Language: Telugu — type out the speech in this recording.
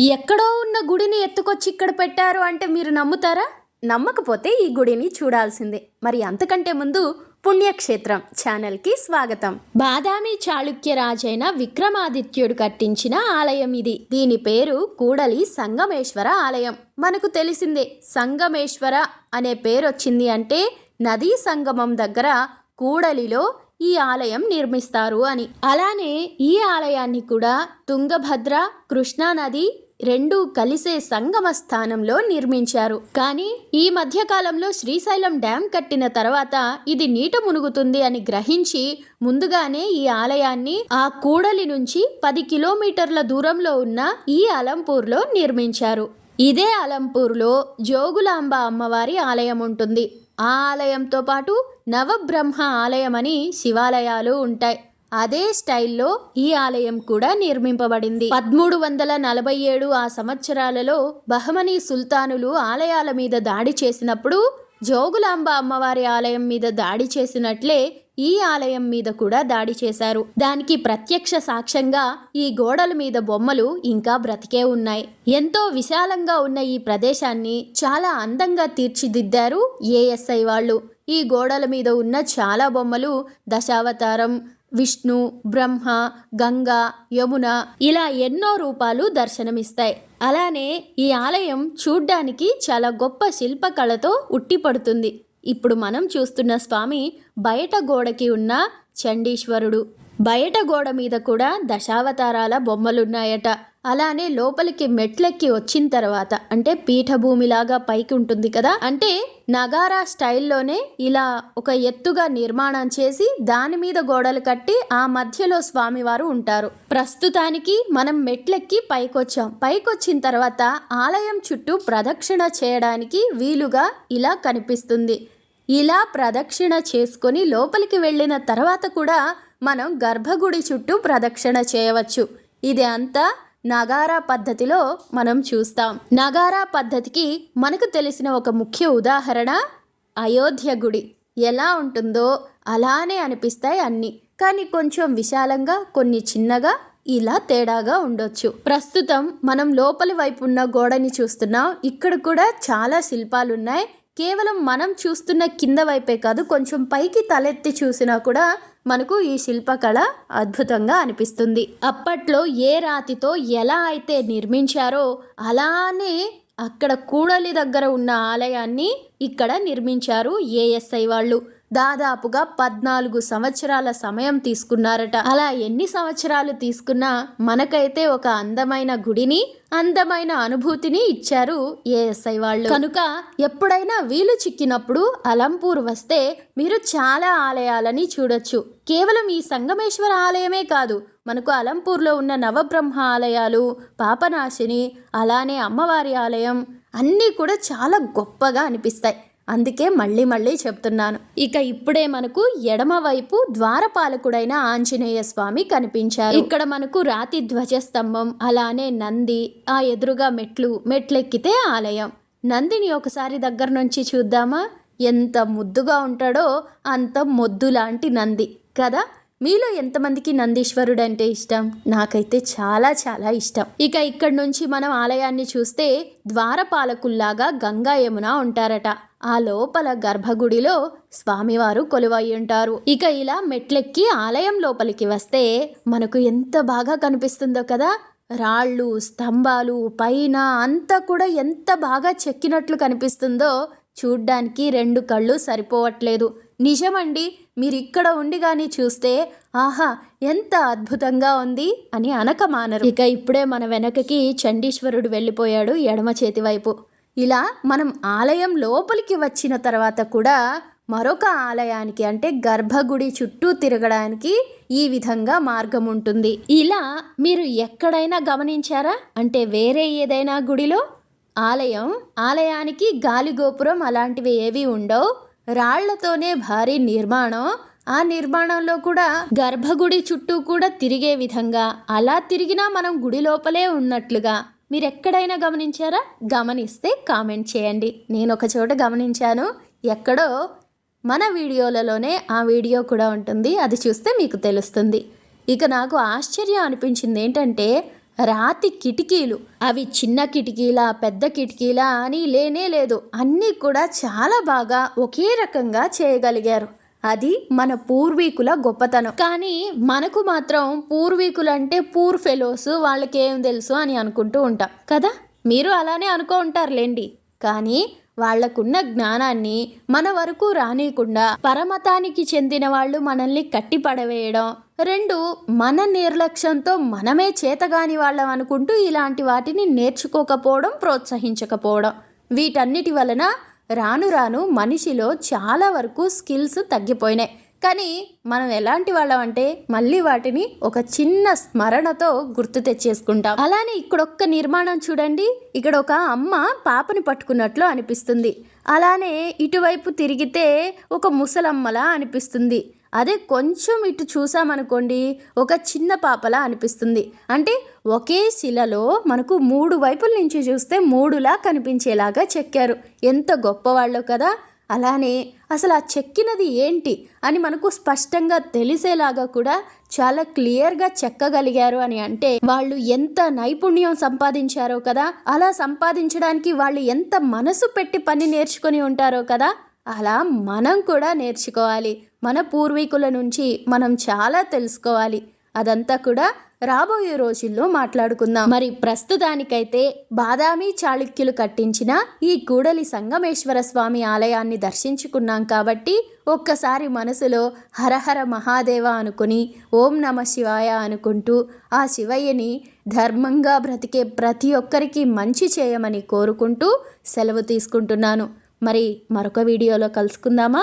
ఎక్కడో ఉన్న గుడిని ఎత్తుకొచ్చి ఇక్కడ పెట్టారు అంటే మీరు నమ్ముతారా? నమ్మకపోతే ఈ గుడిని చూడాల్సిందే. మరి అంతకంటే ముందు పుణ్యక్షేత్రం ఛానల్కి స్వాగతం. బాదామి చాళుక్య రాజైన విక్రమాదిత్యుడు కట్టించిన ఆలయం ఇది. దీని పేరు కూడలి సంగమేశ్వర ఆలయం. మనకు తెలిసిందే సంగమేశ్వర అనే పేరు వచ్చింది అంటే నదీ సంగమం దగ్గర కూడలిలో ఈ ఆలయం నిర్మిస్తారు అని. అలానే ఈ ఆలయాన్ని కూడా తుంగభద్ర కృష్ణా నది రెండు కలిసే సంగమ స్థానంలో నిర్మించారు. కానీ ఈ మధ్యకాలంలో శ్రీశైలం డ్యాం కట్టిన తర్వాత ఇది నీట మునుగుతుంది అని గ్రహించి ముందుగానే ఈ ఆలయాన్ని ఆ కూడలి నుంచి పది కిలోమీటర్ల దూరంలో ఉన్న ఈ అలంపూర్లో నిర్మించారు. ఇదే అలంపూర్లో జోగులాంబ అమ్మవారి ఆలయం ఉంటుంది. ఆ ఆలయంతో పాటు నవబ్రహ్మ ఆలయం అని శివాలయాలు ఉంటాయి. అదే స్టైల్లో ఈ ఆలయం కూడా నిర్మింపబడింది. పదమూడు వందల నలభై ఏడు ఆ సంవత్సరాలలో బహమనీ సుల్తానులు ఆలయాల మీద దాడి చేసినప్పుడు జోగులాంబ అమ్మవారి ఆలయం మీద దాడి చేసినట్లే ఈ ఆలయం మీద కూడా దాడి చేశారు. దానికి ప్రత్యక్ష సాక్ష్యంగా ఈ గోడల మీద బొమ్మలు ఇంకా బ్రతికే ఉన్నాయి. ఎంతో విశాలంగా ఉన్న ఈ ప్రదేశాన్ని చాలా అందంగా తీర్చిదిద్దారు ఏఎస్ఐ వాళ్ళు. ఈ గోడల మీద ఉన్న చాలా బొమ్మలు దశావతారం విష్ణు బ్రహ్మ గంగా యమున ఇలా ఎన్నో రూపాలు దర్శనమిస్తాయి. అలానే ఈ ఆలయం చూడ్డానికి చాలా గొప్ప శిల్పకళతో ఉట్టిపడుతుంది. ఇప్పుడు మనం చూస్తున్న స్వామి బయట గోడకి ఉన్న చండీశ్వరుడు. బయట గోడ మీద కూడా దశావతారాల బొమ్మలున్నాయట. అలానే లోపలికి మెట్లెక్కి వచ్చిన తర్వాత అంటే పీఠభూమిలాగా పైకి ఉంటుంది కదా అంటే నగారా స్టైల్లోనే ఇలా ఒక ఎత్తుగా నిర్మాణం చేసి దాని మీద గోడలు కట్టి ఆ మధ్యలో స్వామివారు ఉంటారు. ప్రస్తుతానికి మనం మెట్లెక్కి పైకొచ్చాం. పైకొచ్చిన తర్వాత ఆలయం చుట్టూ ప్రదక్షిణ చేయడానికి వీలుగా ఇలా కనిపిస్తుంది. ఇలా ప్రదక్షిణ చేసుకొని లోపలికి వెళ్ళిన తర్వాత కూడా మనం గర్భగుడి చుట్టూ ప్రదక్షిణ చేయవచ్చు. ఇది అంతా నగారా పద్ధతిలో మనం చూస్తాం. నగారా పద్ధతికి మనకు తెలిసిన ఒక ముఖ్య ఉదాహరణ అయోధ్య గుడి. ఎలా ఉంటుందో అలానే అనిపిస్తాయి అన్నీ. కానీ కొంచెం విశాలంగా కొన్ని చిన్నగా ఇలా తేడాగా ఉండొచ్చు. ప్రస్తుతం మనం లోపలి వైపు ఉన్న గోడని చూస్తున్నాం. ఇక్కడ కూడా చాలా శిల్పాలు ఉన్నాయి కేవలం మనం చూస్తున్న కింద వైపే కాదు కొంచెం పైకి తలెత్తి చూసినా కూడా మనకు ఈ శిల్పకళ అద్భుతంగా అనిపిస్తుంది. అప్పట్లో ఏ రాతితో ఎలా అయితే నిర్మించారో అలానే అక్కడ కూడలి దగ్గర ఉన్న ఆలయాన్ని ఇక్కడ నిర్మించారు ఏఎస్ఐ వాళ్ళు. దాదాపుగా పద్నాలుగు సంవత్సరాల సమయం తీసుకున్నారట. అలా ఎన్ని సంవత్సరాలు తీసుకున్నా మనకైతే ఒక అందమైన గుడిని అందమైన అనుభూతిని ఇచ్చారు ఏఎస్ఐ వాళ్ళు. కనుక ఎప్పుడైనా వీలు చిక్కినప్పుడు అలంపూర్ వస్తే మీరు చాలా ఆలయాలని చూడొచ్చు. కేవలం ఈ సంగమేశ్వర ఆలయమే కాదు మనకు అలంపూర్లో ఉన్న నవబ్రహ్మ ఆలయాలు పాపనాశిని అలానే అమ్మవారి ఆలయం అన్నీ కూడా చాలా గొప్పగా అనిపిస్తాయి. అందుకే మళ్ళీ మళ్ళీ చెప్తున్నాను. ఇక ఇప్పుడే మనకు ఎడమ వైపు ద్వారపాలకుడైన ఆంజనేయ స్వామి కనిపించారు. ఇక్కడ మనకు రాతి ధ్వజస్తంభం అలానే నంది ఆ ఎదురుగా మెట్లు మెట్లెక్కితే ఆలయం. నందిని ఒకసారి దగ్గర నుంచి చూద్దామా? ఎంత ముద్దుగా ఉంటాడో అంత మొద్దు లాంటి నంది. కదా? మీలో ఎంతమందికి నందీశ్వరుడు అంటే ఇష్టం? నాకైతే చాలా చాలా ఇష్టం. ఇక ఇక్కడ నుంచి మనం ఆలయాన్ని చూస్తే ద్వారపాలకుల్లాగా గంగా యమున ఉంటారట. ఆ లోపల గర్భగుడిలో స్వామివారు కొలువై ఉంటారు ఇక ఇలా మెట్లెక్కి ఆలయం లోపలికి వస్తే మనకు ఎంత బాగా కనిపిస్తుందో కదా! రాళ్ళు స్తంభాలు పైన అంతా కూడా ఎంత బాగా చెక్కినట్లు కనిపిస్తుందో చూడ్డానికి రెండు కళ్ళు సరిపోవట్లేదు. నిజమండి మీరు ఇక్కడ ఉండి కానీ చూస్తే ఆహా ఎంత అద్భుతంగా ఉంది అని అనక మానరు ఇక ఇప్పుడే మన వెనకకి చండీశ్వరుడు వెళ్ళిపోయాడు ఎడమ చేతి వైపు. ఇలా మనం ఆలయం లోపలికి వచ్చిన తర్వాత కూడా మరొక ఆలయానికి అంటే గర్భగుడి చుట్టూ తిరగడానికి ఈ విధంగా మార్గం ఉంటుంది. ఇలా మీరు ఎక్కడైనా గమనించారా? అంటే వేరే ఏదైనా గుడిలో? ఆలయం ఆలయానికి గాలిగోపురం అలాంటివి ఏవి ఉండవు. రాళ్ళతోనే భారీ నిర్మాణం. ఆ నిర్మాణంలో కూడా గర్భగుడి చుట్టూ కూడా తిరిగే విధంగా అలా తిరిగినా మనం గుడి లోపలే ఉన్నట్లుగా మీరు ఎక్కడైనా గమనించారా? గమనిస్తే కామెంట్ చేయండి. నేను ఒక చోట గమనించాను. ఎక్కడో మన వీడియోలలోనే ఆ వీడియో కూడా ఉంటుంది. అది చూస్తే మీకు తెలుస్తుంది. ఇక నాకు ఆశ్చర్యం అనిపించింది ఏంటంటే రాతి కిటికీలు. అవి చిన్న కిటికీలా పెద్ద కిటికీలా అని లేనే లేదు. అన్నీ కూడా చాలా బాగా ఒకే రకంగా చేయగలిగారు. అది మన పూర్వీకుల గొప్పతనం. కానీ మనకు మాత్రం పూర్వీకులు అంటే పూర్ ఫెలోస్ వాళ్ళకి ఏం తెలుసు అని అనుకుంటూ ఉంటాం. కదా? మీరు అలానే అనుకో ఉంటారులేండి. కానీ వాళ్ళకున్న జ్ఞానాన్ని మన వరకు రానియకుండా పరమతానికి చెందిన వాళ్ళు మనల్ని కట్టిపడవేయడం రెండు మన నిర్లక్ష్యంతో మనమే చేతగాని వాళ్ళం అనుకుంటూ ఇలాంటి వాటిని నేర్చుకోకపోవడం ప్రోత్సహించకపోవడం. వీటన్నిటి వలన రాను రాను మనిషిలో చాలా వరకు స్కిల్స్ తగ్గిపోయినాయి. కానీ మనం ఎలాంటి వాళ్ళం అంటే మళ్ళీ వాటిని ఒక చిన్న స్మరణతో గుర్తు తెచ్చేసుకుంటాం. అలానే ఇక్కడ ఒక్క నిర్మాణం చూడండి. ఇక్కడ ఒక అమ్మ పాపని పట్టుకున్నట్లు అనిపిస్తుంది. అలానే ఇటువైపు తిరిగితే ఒక ముసలమ్మలా అనిపిస్తుంది. అదే కొంచెం ఇటు చూసామనుకోండి ఒక చిన్న పాపలా అనిపిస్తుంది. అంటే ఒకే శిలలో మనకు మూడు వైపుల నుంచి చూస్తే మూడులా కనిపించేలాగా చెక్కారు. ఎంత గొప్పవాళ్ళు కదా! అలానే అసలు ఆ చెక్కినది ఏంటి అని మనకు స్పష్టంగా తెలిసేలాగా కూడా చాలా క్లియర్గా చెక్కగలిగారు అని అంటే వాళ్ళు ఎంత నైపుణ్యం సంపాదించారో కదా! అలా సంపాదించడానికి వాళ్ళు ఎంత మనసు పెట్టి పని నేర్చుకొని ఉంటారో కదా! అలా మనం కూడా నేర్చుకోవాలి. మన పూర్వీకుల నుంచి మనం చాలా తెలుసుకోవాలి. అదంతా కూడా రాబోయే రోజుల్లో మాట్లాడుకుందాం. మరి ప్రస్తుతానికైతే బాదామి చాళుక్యులు కట్టించిన ఈ కూడలి సంగమేశ్వర స్వామి ఆలయాన్ని దర్శించుకున్నాం కాబట్టి ఒక్కసారి మనసులో హరహర మహాదేవ అనుకుని ఓం నమ శివాయ అనుకుంటూ ఆ శివయ్యని ధర్మంగా బ్రతికే ప్రతి ఒక్కరికి మంచి చేయమని కోరుకుంటూ సెలవు తీసుకుంటున్నాను. మరి మరొక వీడియోలో కలుసుకుందామా?